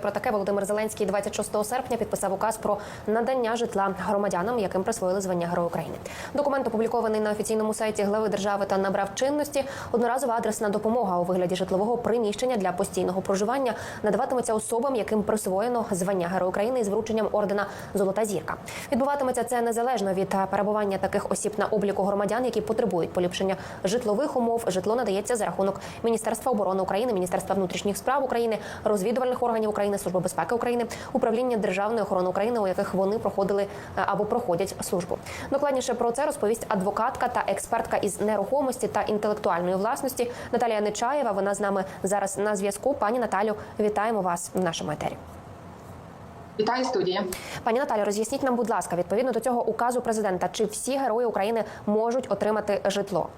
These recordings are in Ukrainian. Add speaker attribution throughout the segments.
Speaker 1: Про таке Володимир Зеленський 26 серпня підписав указ про надання житла громадянам, яким присвоїли звання Герой України. Документ опублікований на офіційному сайті глави держави та набрав чинності. Одноразова адресна допомога у вигляді житлового приміщення для постійного проживання надаватиметься особам, яким присвоєно звання Герой України із врученням ордена Золота зірка. Відбуватиметься це незалежно від перебування таких осіб на обліку громадян, які потребують поліпшення житлових умов. Житло надається за рахунок Міністерства оборони України, Міністерства внутрішніх справ України, розвідувальних органів України, Служби безпеки України, управління державної охорони України, у яких вони проходили е, або проходять службу. Докладніше про це розповість адвокатка та експертка із нерухомості та інтелектуальної власності Наталія Нечаєва. Вона з нами зараз на зв'язку. Пані Наталю, вітаємо вас в нашому етері.
Speaker 2: Вітаю студія.
Speaker 1: Пані Наталю, роз'ясніть нам, будь ласка, відповідно до цього указу президента, чи всі герої України можуть отримати житло?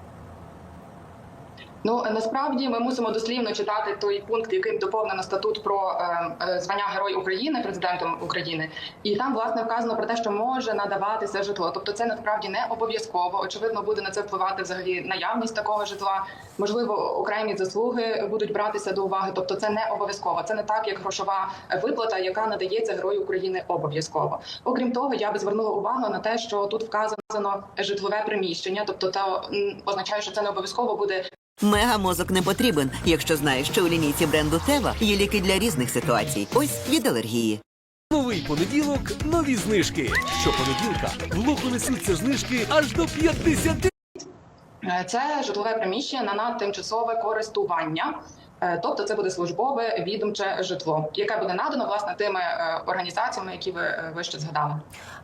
Speaker 2: Ну насправді ми мусимо дослівно читати той пункт, яким доповнено статут про е, е, звання Герой України президентом України, і там власне вказано про те, що може надаватися житло. Тобто, це насправді не обов'язково. Очевидно, буде на це впливати взагалі наявність такого житла. Можливо, окремі заслуги будуть братися до уваги. Тобто, це не обов'язково. Це не так, як грошова виплата, яка надається Герою України обов'язково. Окрім того, я би звернула увагу на те, що тут вказано житлове приміщення, тобто це означає, що це не обов'язково буде
Speaker 3: Мегамозок не потрібен, якщо знаєш, що у лінійці бренду Тева є ліки для різних ситуацій. Ось від алергії.
Speaker 4: Новий понеділок, нові знижки. Щопонеділка в локу несуться знижки аж до 50
Speaker 2: Е, Це житлове приміщення на тимчасове користування. Е, Тобто це буде службове відомче житло, яке буде надано власне тими е, організаціями, які ви е, вище згадали.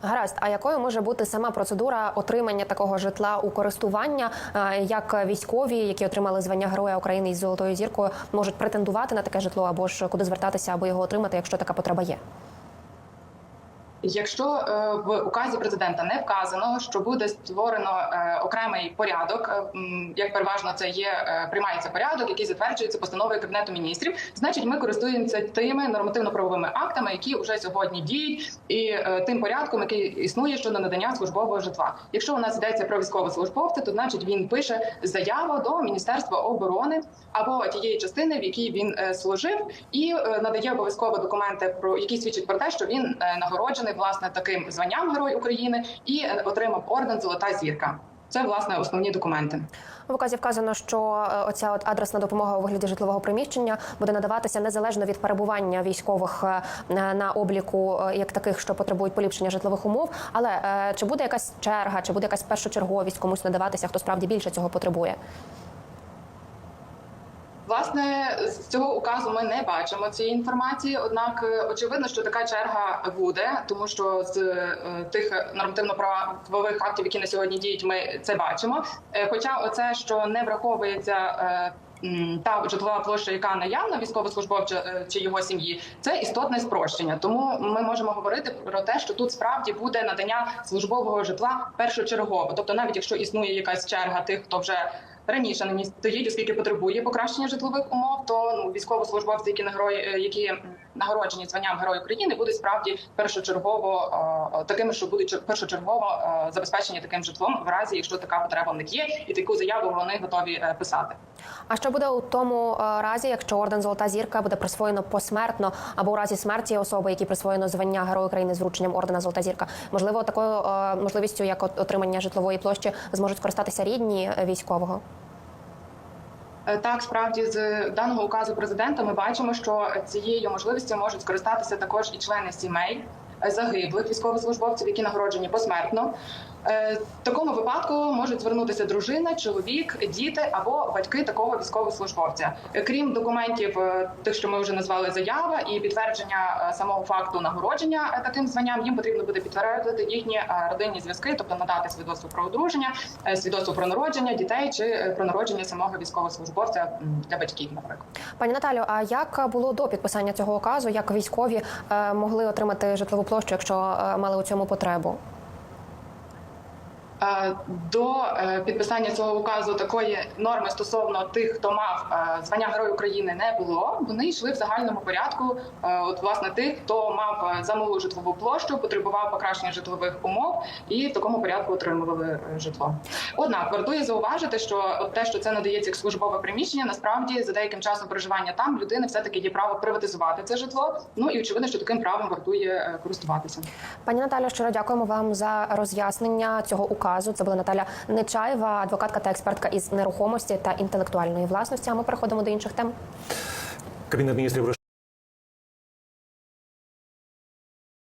Speaker 1: Гаразд, а якою може бути сама процедура отримання такого житла у користування? Е, Як військові, які отримали звання Героя України із золотою зіркою, можуть претендувати на таке житло або ж куди звертатися, аби його отримати, якщо така потреба є?
Speaker 2: Якщо е, в указі президента не вказано, що буде створено е, окремий порядок, е, як переважно це є, приймається порядок, який затверджується постановою кабінету міністрів, значить ми користуємося тими нормативно-правовими актами, які вже сьогодні діють, і тим порядком, який існує щодо надання службового житла. Якщо у нас йдеться про військовослужбовця, то значить він пише заяву до міністерства оборони або тієї частини, в якій він служив, і надає обов'язково документи про які свідчать про те, що він е, нагороджений власне таким званням Герой України і е, отримав орден Золота зірка. Це власне основні документи.
Speaker 1: В указі вказано, що е, оця от адресна допомога у вигляді житлового приміщення буде надаватися незалежно від перебування військових е, на обліку, як таких, що потребують поліпшення житлових умов. Але чи буде якась черга, чи буде якась першочерговість комусь надаватися, хто справді більше цього потребує?
Speaker 2: Власне, з цього указу ми не бачимо цієї інформації. Однак, е, очевидно, що така черга буде, тому що з е, тих нормативно-правових актів, які на сьогодні діють, ми це бачимо. Е, Хоча, оце що не враховується. Та житлова площа, яка наявна військовослужбовця е, чи його сім'ї, це істотне спрощення. Тому ми можемо говорити про те, що тут справді буде надання службового житла першочергово. Тобто, навіть якщо існує якась черга тих, хто вже раніше на ній стоїть, оскільки потребує покращення житлових умов, то ну військовослужбовці, які нагерої, е, які нагороджені званням Герой України, будуть справді першочергово е, такими, що будуть першочергово е, забезпечені таким житлом, в разі якщо така потреба в них є, і таку заяву вони готові е, писати.
Speaker 1: А що буде у тому е, разі, якщо орден Золота зірка буде присвоєно посмертно або у разі смерті особи, які присвоєно звання Герой України з врученням ордена Золота зірка? Можливо, такою е, можливістю, як отримання житлової площі, зможуть скористатися рідні е, військового?
Speaker 2: Е, Так, справді з даного указу президента ми бачимо, що цією можливістю можуть скористатися також і члени сімей е, загиблих військовослужбовців, які нагороджені посмертно. Е, такому випадку можуть звернутися дружина, чоловік, діти або батьки такого військовослужбовця. Е, Крім документів, е, тих, що ми вже назвали заява, і підтвердження самого факту нагородження таким званням, їм потрібно буде підтвердити їхні родинні зв'язки, тобто надати свідоцтво про одруження, свідоцтво про народження дітей чи про народження самого військовослужбовця для батьків, наприклад.
Speaker 1: Пані Наталю, а як було до підписання цього указу? Як військові могли отримати житлову площу, якщо мали у цьому потребу?
Speaker 2: Е, До е, підписання цього указу такої норми стосовно тих, хто мав е, звання Герой України, не було. Вони йшли в загальному порядку. От власне тих, хто мав замалу житлову площу, потребував покращення житлових умов і в такому порядку отримували житло. Однак вартує зауважити, що от те, що це надається як службове приміщення, насправді за деяким часом проживання там людини все таки є право приватизувати це житло. Ну і очевидно, що таким правом вартує користуватися.
Speaker 1: Пані Наталя, щиро дякуємо вам за роз'яснення цього указу. Це була Наталя Нечаєва, адвокатка та експертка із нерухомості та інтелектуальної власності. А ми переходимо до інших тем.
Speaker 5: Кабінет міністрів